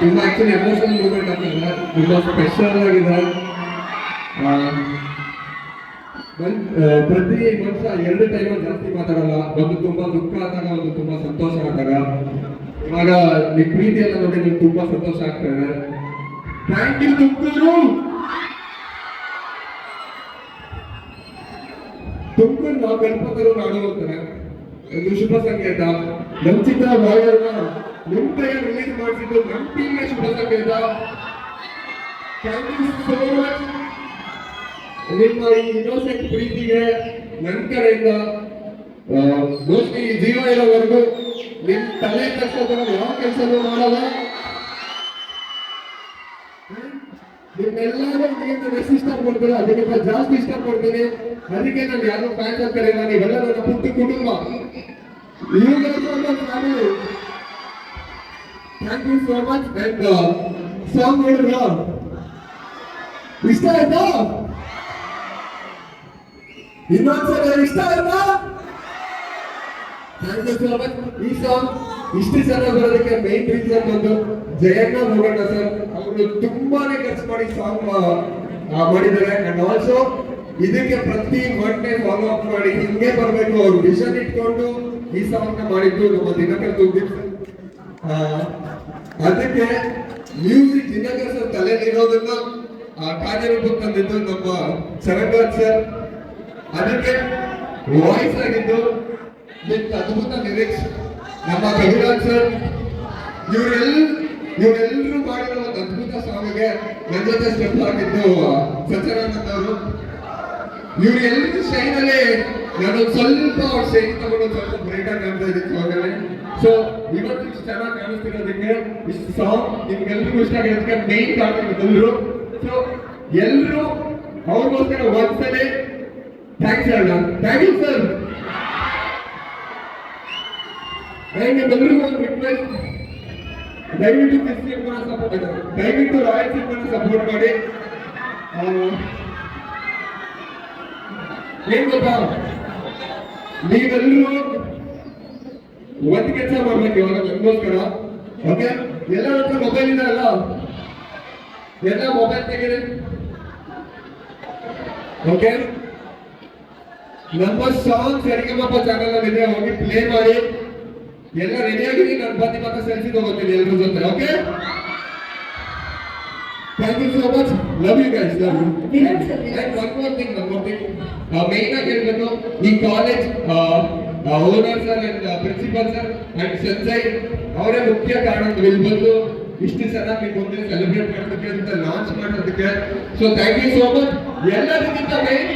ತುಂಬ actually emotional moment ಆಗ್ತದೆ ತುಂಬ ಸ್ಪೆಷಲ್ ಆಗಿದೆ. ಪ್ರತಿ ವರ್ಷ ಎರಡು ಟೈಮಲ್ಲಿ ಜಾಸ್ತಿ ಮಾತಾಡಲ್ಲ, ಒಂದು ತುಂಬಾ ದುಃಖ ಆದಾಗ, ಒಂದು ತುಂಬಾ ಸಂತೋಷ ಆದಾಗ. ಇವಾಗ ನಿಮ್ಮ ಪ್ರೀತಿ ಎಲ್ಲ ನೋಡಿ ನಿಮ್ಗೆ ತುಂಬಾ ಸಂತೋಷ ಆಗ್ತಾ ಇದೆ. ಥ್ಯಾಂಕ್ ಯು ತುಮಕೂರು ತುಮಕೂರು ನಾವು ಗಣಪತರು ನಾಡು ಅಂತಾರೆ. ಒಂದು ಶುಭ ಸಂಕೇತ. ನಂಚಿತ ಚಿತ್ರ ಕೈಯಲ್ಲಿ ರಿಲೀಸ್ ಮಾಡಿಸಿದ್ದು ನಮ್ಮ ಟೀಮ್ಗೆ ಅಂತ. ಸಂಕೇತ ಥ್ಯಾಂಕ್ ಯು ಸೋ ಮಚ್ ನಿಮ್ಮ ಈ ಇನ್ನೋಸೆಂಟ್ ಪ್ರೀತಿಗೆ ನನ್ನ ಕಡೆಯಿಂದ ಮೋಸ್ಟ್ಲಿ ಜೀವ ಇರೋವರೆಗೂ ನಿಮ್ಮ ತಲೆ ಕಷ್ಟ ಯಾವ ಕೆಲಸನೂ ಮಾಡಲ್ಲ. ನಿಮ್ಮೆಲ್ಲರೂ ಎಷ್ಟು ಇಷ್ಟಪಡ್ತೀರ? ಅದಕ್ಕಿಂತ ಜಾಸ್ತಿ ಇಷ್ಟಪಡ್ತೀನಿ. ಅದಕ್ಕೆ ನಾನು ಯಾರು ಫ್ಯಾನ್ಸ್ ಅಂತಾರೆ, ನಾನು ಇವೆಲ್ಲ ನನ್ನ ಪುಟ್ಟ ಕುಟುಂಬ. Family thank you so much and song ನೋಡಿದ್ರ ಇಷ್ಟ ಆಯ್ತಾ ಇನ್ನೊಂದ್ಸಲ ಇಷ್ಟ ಆಯ್ತಾ ಥ್ಯಾಂಕ್ ಯು ಸೋ ಮಚ್ ಈ ಸಾಂಗ್ ಇಷ್ಟು ಚೆನ್ನಾಗಿ ಬರೋದಕ್ಕೆ ಮೇನ್ ರೀಸನ್ ಬಂದು ಜಯಣ್ಣ ಹೋಗಣ್ಣ ಸರ್ ಅವರು ತುಂಬಾನೇ ಖರ್ಚು ಮಾಡಿ ಸಾಂಗ್ ಮಾಡಿದ್ದಾರೆ. ಅಂಡ್ ಆಲ್ಸೋ ಇದಕ್ಕೆ ಪ್ರತಿ ಮಂಡೇ ಫಾಲೋ ಅಪ್ ಮಾಡಿ ಹಿಂಗೆ ಬರಬೇಕು. ಅವ್ರು ವಿಷನ್ ಇಟ್ಕೊಂಡು ಈ ಸಾಂಗ್ನ ಮಾಡಿದ್ದು ನಮ್ಮ ದಿನಕರ್ ಸರ್ ಆ, ಅದಕ್ಕೆ ಮ್ಯೂಸಿಕ್ ದಿನಕರ್ ಸರ್ ತಲೆ ಆ, ಕಾರ್ಯರೂಪಕ್ಕೆ ತಂದಿದ್ದು ನಮ್ಮ ಶರಣರಾಜ್ ಸರ್ ಅದಕ್ಕೆ ವಾಯ್ಸ್ ಆಗಿದ್ದು ವಿತ್ ಅದ್ಭುತ ಲಿರಿಕ್ಸ್ ನಮ್ಮ ಕವಿರಾಜ್ ಸರ್ ಇವರೆಲ್ಲ ಇವರೆಲ್ಲರೂ ಮಾಡಿರೋ ಒಂದು ಅದ್ಭುತ ಸಾಂಗ್ಗೆ ನನ್ನ ಜೊತೆ ಸ್ಟೆಪ್ ಆಗಿದ್ದು ಸಚ್ಚರಾನಂದ್ ಅವರು ಇವರೆಲ್ಲರೂ ಶೈನ್ ಅಲ್ಲಿ ನಾನು ಸ್ವಲ್ಪ ಅವ್ರ ಶೈನ್ ತಗೊಂಡು ಸ್ವಲ್ಪ ಬ್ರೇಕ್ ಆಗಿ ಕಾಣ್ತಾ ಇದ್ದೀನಿ ಇವಾಗಲೇ ಸೊ ಇವತ್ತು ಇಷ್ಟು ಚೆನ್ನಾಗಿ ಕಾಣಿಸ್ತಿರೋದಕ್ಕೆ ಇಷ್ಟು ಸಾಂಗ್ ನಿಮ್ಗೆಲ್ರಿಗೂ ಇಷ್ಟ ಆಗಿರೋದಕ್ಕೆ ಮೇನ್ ಕಾರಣ ಎಲ್ಲರೂ. ಸೊ ಎಲ್ಲರೂ ಅವ್ರಿಗೋಸ್ಕರ ಒಂದ್ಸಲಿ ಥ್ಯಾಂಕ್ಸ್ ಹೇಳೋಣ. ಥ್ಯಾಂಕ್ ಯು ಸರ್ ನಿಮ್ಮೆಲ್ಲರಿಗೂ ಒಂದು ರಿಕ್ವೆಸ್ಟ್ ದಯವಿಟ್ಟು ಕ್ರಿಸ್ಟಿಯನ್ ಸಪೋರ್ಟ್ ದಯವಿಟ್ಟು ರಾಯಲ್ ಸಿಂಗ್ ಸಪೋರ್ಟ್ ಮಾಡಿ. ಆ, ಏನ್ ಗೊತ್ತಾ ನೀವೆಲ್ಲರೂ ಒಂದ್ ಕೆಲಸ ಮಾಡ್ಬೇಕು ಇವಾಗ ನಮಗೋಸ್ಕರ ಓಕೆ ಎಲ್ಲರ ಹತ್ರ ಮೊಬೈಲ್ ಇದೆ ಅಲ್ಲ ಎಲ್ಲ ಮೊಬೈಲ್ ತೆಗೀರಿ ಓಕೆ ನಮ್ಮ ಸಾಂಗ್ ಸರಿಗಮಪ ಚಾನಲ್ ಅಲ್ಲಿ ಇದೆ ಹೋಗಿ ಪ್ಲೇ ಮಾಡಿ ಎಲ್ಲ ರೆಡಿ ಆಗಿರಿ ನಾನು ಬಂದು ಮತ್ತೆ ಸೆಲ್ಫಿ ತಗೋತೀನಿ ಎಲ್ಲರ ಜೊತೆ okay thank you so much love you guys love you Virat sir. And one more thing one more thing main ಆಗಿ ಹೇಳ್ಬೇಕು, ಈ college owner sir and principal sir and Sanjay ಅವರೇ ಮುಖ್ಯ ಕಾರಣ ಇಲ್ಲಿ ಬಂದು ಇಷ್ಟು ಚೆನ್ನಾಗಿ ಮುಂದೆ ಸೆಲೆಬ್ರೇಟ್ ಮಾಡೋದಕ್ಕೆ ಅಂತ ಲಾಂಚ್ ಮಾಡೋದಕ್ಕೆ. So thank you so much ಎಲ್ಲದಕ್ಕಿಂತ main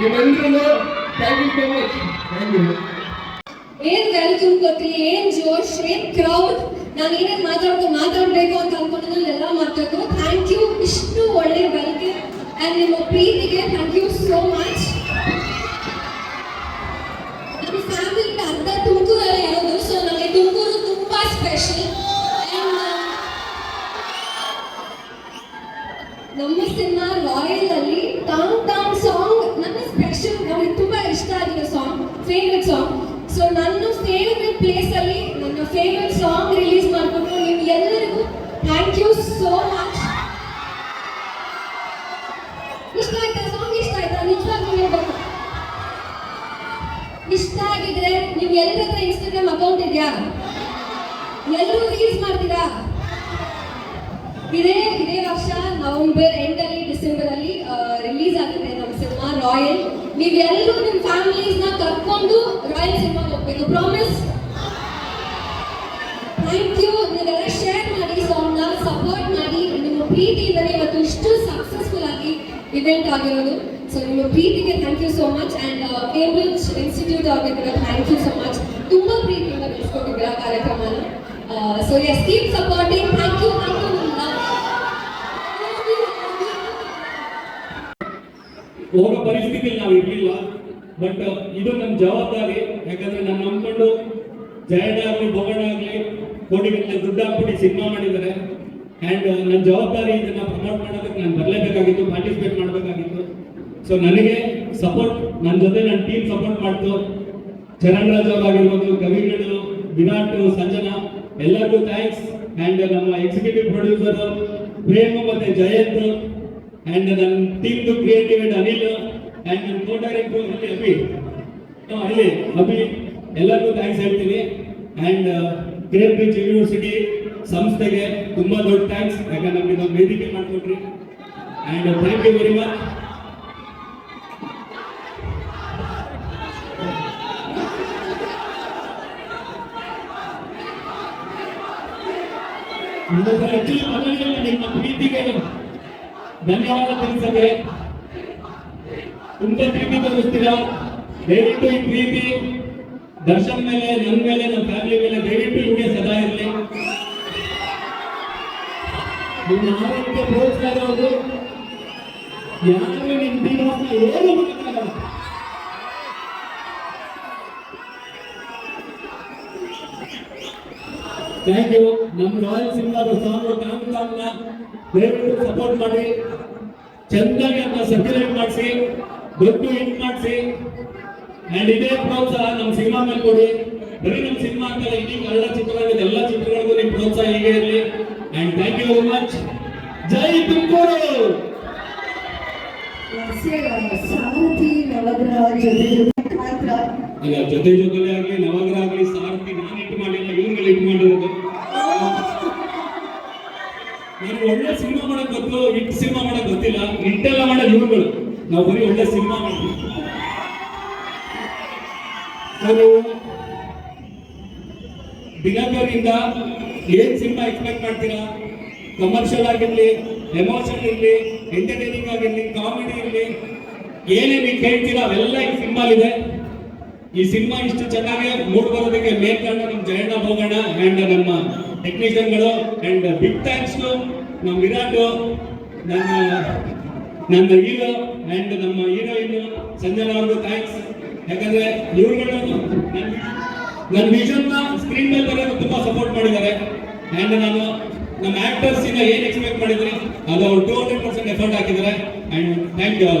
ನಿಮ್ಮೆಲ್ಲರೂ thank you so much thank you ಏನ್ ವೆಲ್ಕಮ್ ಗೊತ್ತಿಲ್ಲ, ಏನ್ ಜೋಶ್, ಏನ್ ಕ್ರೌಡ್ ನಾನು ಏನೇನು ಮಾತಾಡ್ಕೊ ಮಾತಾಡ್ಬೇಕು ಅಂತ ಅನ್ಕೊಂಡಿದ್ದಲ್ಲಿ ಎಲ್ಲ ಮಾತಾಡ್ತು ಥ್ಯಾಂಕ್ ಯು ಇಷ್ಟು ಒಳ್ಳೆ ವೆಲ್ಕಮ್ ಅಂಡ್ ನಿಮ್ಮ ಪ್ರೀತಿಗೆ ಥ್ಯಾಂಕ್ ಯು ಸೋ ಮಚ್ ನಮ್ಮ ಫ್ಯಾಮಿಲಿಗೆ ಅರ್ಧ ತುಮಕೂರಲ್ಲಿ ಇರೋದು ಸೊ ನನಗೆ ತುಮಕೂರು ತುಂಬ ಸ್ಪೆಷಲ್ ನಮ್ಮ ಸಿನಿಮಾ ರಾಯಲ್ ಅಲ್ಲಿ ಟಾಂಗ್ ಟಾಂಗ್ ಸಾಂಗ್ ನನ್ನ ಸ್ಪೆಷಲ್ ನನಗೆ ತುಂಬ ಇಷ್ಟ ಆಗಿರೋ ಸಾಂಗ್ ಫೇವ್ರೆಟ್ ಸಾಂಗ್ ಸೊ ನನ್ನ ಫೇವ್ರೆಟ್ ಪ್ಲೇಸಲ್ಲಿ ನನ್ನ ಫೇವ್ರೆಟ್ ಸಾಂಗ್ ರಿಲೀಸ್ ಮಾಡ್ಕೊಂಡು ನಿಮ್ ಎಲ್ಲರಿಗೂ ಥ್ಯಾಂಕ್ ಯು ಸೋ ಮಚ್ ಇಷ್ಟ ಆಯ್ತಾ ಸಾಂಗ್ ಇಷ್ಟ ಆಯ್ತಾ ನಿಜವಾಗ್ಲೂ ಹೇಳ್ಬೇಕು ಇಷ್ಟ ಆಗಿದ್ರೆ ನಿಮ್ ಎಲ್ಲರ ಹತ್ರ ಇನ್ಸ್ಟಾಗ್ರಾಮ್ ಅಕೌಂಟ್ ಇದೆಯಾ? ಎಲ್ಲರೂ ರೀಲ್ಸ್ ಮಾಡ್ತೀರಾ? ಇದೇ ಇದೇ ವರ್ಷ ನವೆಂಬರ್ ಎಂಡ್ ಅಲ್ಲಿ ಡಿಸೆಂಬರ್ ಅಲ್ಲಿ ರಿಲೀಸ್ ಆಗುತ್ತೆ ನಮ್ಮ ಸಿನಿಮಾ ರಾಯಲ್ ನೀವೆಲ್ಲರೂ ನಿಮ್ಮ ಫ್ಯಾಮಿಲೀಸ್ನ ಕರ್ಕೊಂಡು ರಾಯಲ್ ಸಿನಿಮಾ ಹೋಗ್ಬೇಕು ಪ್ರಾಮಿಸ್ ಥ್ಯಾಂಕ್ ಯು ನೀವೆಲ್ಲ ಶೇರ್ ಮಾಡಿ ಸಾಂಗ್ನ ಸಪೋರ್ಟ್ ಮಾಡಿ, ನಿಮ್ಮ ಪ್ರೀತಿಯಿಂದಲೇ ಇವತ್ತು ಇಷ್ಟು ಸಕ್ಸಸ್ಫುಲ್ ಆಗಿ ಇವೆಂಟ್ ಆಗಿರೋದು. ಸೊ ನಿಮ್ಮ ಪ್ರೀತಿಗೆ thank you so much and Cambridge Institute ಅವ್ರಿಗೆ ಥ್ಯಾಂಕ್ ಯು ಸೋ ಮಚ್ ತುಂಬ ಪ್ರೀತಿಯಿಂದ ಬೆಳೆಸ್ಕೊಂಡಿದ್ದೀರಾ ಕಾರ್ಯಕ್ರಮನ so yes keep supporting thank you ಹೋಗೋ ಪರಿಸ್ಥಿತಿಯಲ್ಲಿ ನಾವು ಇರಲಿಲ್ಲ ಬಟ್ ಇದು ನಮ್ಮ ಜವಾಬ್ದಾರಿ ಯಾಕಂದ್ರೆ ನಮ್ಮ ನಂಬ್ಕೊಂಡು ಜಯಣ್ಣ ಆಗಲಿ ಭೋಗಣ್ಣ ಆಗಲಿ ಕೋಟಿಗಟ್ಟಲೆ ದುಡ್ಡು ಹಾಕ್ಬಿಟ್ಟು ಸಿನಿಮಾ ಮಾಡಿದ್ದಾರೆ ಆ್ಯಂಡ್ ನನ್ನ ಜವಾಬ್ದಾರಿ ಇದನ್ನು ಪ್ರಮೋಟ್ ಮಾಡೋದಕ್ಕೆ ನಾನು ಬರಲೇಬೇಕಾಗಿತ್ತು ಪಾರ್ಟಿಸಿಪೇಟ್ ಮಾಡಬೇಕಾಗಿತ್ತು ಸೊ ನನಗೆ ಸಪೋರ್ಟ್ ನನ್ನ ಜೊತೆ ನನ್ನ ಟೀಮ್ ಸಪೋರ್ಟ್ ಮಾಡ್ತು. ಚರಣರಾಜ್ ಅವರು ಅವ್ರು ಆಗಿರ್ಬೋದು ಕವಿಗಳು ವಿರಾಟ್, ಸಂಜನಾ, ಎಲ್ಲರಿಗೂ ಥ್ಯಾಂಕ್ಸ್ ಆ್ಯಂಡ್ ನಮ್ಮ ಎಕ್ಸಿಕ್ಯೂಟಿವ್ ಪ್ರೊಡ್ಯೂಸರ್ ಪ್ರೇಮ್ ಮತ್ತೆ ಜಯಂತ್. ಆ್ಯಂಡ್ ನನ್ನ team creative and Anil. And ನನ್ನ ಕೋ ಡೈರೆಕ್ಟರ್ ಅಭಿ. ಅಲ್ಲಿ ಅಭಿ, ಎಲ್ಲರಿಗೂ ಥ್ಯಾಂಕ್ಸ್ ಹೇಳ್ತೀನಿ. ಅಂಡ್ ಬ್ರಿಡ್ಜ್ ಯೂನಿವರ್ಸಿಟಿ ಸಂಸ್ಥೆಗೆ ತುಂಬಾ ದೊಡ್ಡ ಥ್ಯಾಂಕ್ಸ್ ಯಾಕಂದ್ರೆ ನಮಗೆ ನಾವು ವೇದಿಕೆ ಮಾಡಿಕೊಟ್ರಿ and thank you very much actually ಮೊದಲಿಗೆ ನಿಮ್ಮ ಪ್ರೀತಿಗೆ ಧನ್ಯವಾದ ತಿಳಿಸದೆ ತುಂಬಾ ಪ್ರೀತಿ ತೋರಿಸ್ತೀರಾ? ದಯವಿಟ್ಟು ಈ ಪ್ರೀತಿ ದರ್ಶನ್ ಮೇಲೆ ನನ್ನ ಮೇಲೆ ನಮ್ಮ ಫ್ಯಾಮಿಲಿ ಮೇಲೆ ದಯವಿಟ್ಟು ನಿಮಗೆ ಸದಾ ಇರಲಿ. ನಿಮ್ಮ ಆರೋಗ್ಯ ಪ್ರೋತ್ಸಾಹ ಯಾರು ನಿಮ್ಮ ದಿನ ಏನು ಮಾಡೋಕ್ಕಾಗಲ್ಲ ಥ್ಯಾಂಕ್ ಯು ನಮ್ಮ ರಾಯಲ್ ಸಿನಿಮಾದ ಸಾಂಗ್ ಕಾಂಗ್ರಾಮ್ನ ದಯವಿಟ್ಟು ಸಪೋರ್ಟ್ ಮಾಡಿ ಚಂದಾಗಿ ಅದನ್ನ ಸರ್ಕ್ಯುಲೇಟ್ ಮಾಡಿಸಿ ದೊಡ್ಡ ಹಿಟ್ ಮಾಡಿಸಿ ಆ್ಯಂಡ್ ಇದೇ ಪ್ರೋತ್ಸಾಹ ನಮ್ಮ ಸಿನಿಮಾ ಮೇಲೆ ಕೊಡಿ. ಬರೀ ನಮ್ಮ ಸಿನಿಮಾ ಅಂತ ಇಡೀ ಕನ್ನಡ ಚಿತ್ರರಂಗದ ಎಲ್ಲ ಚಿತ್ರಗಳಿಗೂ ನಿಮ್ಮ ಪ್ರೋತ್ಸಾಹ ಹೀಗೆ ಇರಲಿ. And thank you very much Jai Tumakuru! Saarathi Navagraha ಜೊತೆ ಜೊತೆ ಮಾಡಿಲ್ಲ ಇವ್ರುಗಳು ನನಗೆ ಒಳ್ಳೆ ಸಿನಿಮಾ ಮಾಡಕ್ ಗೊತ್ತು, ಹಿಟ್ ಸಿನಿಮಾ ಮಾಡಕ್ ಗೊತ್ತಿಲ್ಲ. ಇಂಟೆಲ್ಲ ಮಾಡೋ ಇವ್ರುಗಳು. ನಾವು ಬರೀ ಒಳ್ಳೆ ಸಿನಿಮಾ ಮಾಡ್ತೀವಿ. ನಾನು ದಿನಕರಿಂದ ಏನ್ ಸಿನಿಮಾ ಎಕ್ಸ್ಪೆಕ್ಟ್ ಮಾಡ್ತೀರಾ? ಕಮರ್ಷಿಯಲ್ ಆಗಿರ್ಲಿ ಎಮೋಷನ್ ಇರಲಿ ಎಂಟರ್ಟೈನಿಂಗ್ ಆಗಿರ್ಲಿ ಕಾಮಿಡಿ ಇರಲಿ ಏನೇ ನೀವು ಕೇಳ್ತೀರಾ, ಅವೆಲ್ಲ ಈ ಸಿನಿಮಾಲಿದೆ. ಈ ಸಿನಿಮಾ ಇಷ್ಟು ಚೆನ್ನಾಗಿ ಮೂಡ್ ಬರೋದಕ್ಕೆ ಮೇನ್ ಕಾರಣ ನಮ್ಮ ಜಯಣ್ಣ ಹೋಗೋಣ ಅಂಡ್ ನಮ್ಮ ಟೆಕ್ನಿಷಿಯನ್ಗಳು ಅಂಡ್ ಬಿಗ್ ಥ್ಯಾಂಕ್ಸ್ ನಮ್ಮ ವಿರಾಟ್, ನನ್ನ ನನ್ನ ಹೀರೋ ಅಂಡ್ ನಮ್ಮ ಹೀರೋಯಿನ್ ಸಂಜನಾ ಅವ್ರಿಗೂ ಥ್ಯಾಂಕ್ಸ್ ಯಾಕಂದ್ರೆ ಇವ್ರುಗಳು ನನ್ನ ನನ್ನ ನ ಸ್ಕ್ರೀನ್ ಮೇಲೆ ಬರೋದು ತುಂಬಾ ಸಪೋರ್ಟ್ ಮಾಡಿದ್ದಾರೆ. ಅಂಡ್ ನಾನು ನಮ್ಮ ಆಕ್ಟರ್ಸ್ ಇಂದ ಏನ್ ಎಕ್ಸ್ಪೆಕ್ಟ್ ಮಾಡಿದ್ರಿ, ಅದು ಟೂ ಹಂಡ್ರೆಡ್ ಪರ್ಸೆಂಟ್ ಎಫರ್ಟ್ ಹಾಕಿದ್ದಾರೆ. And thank you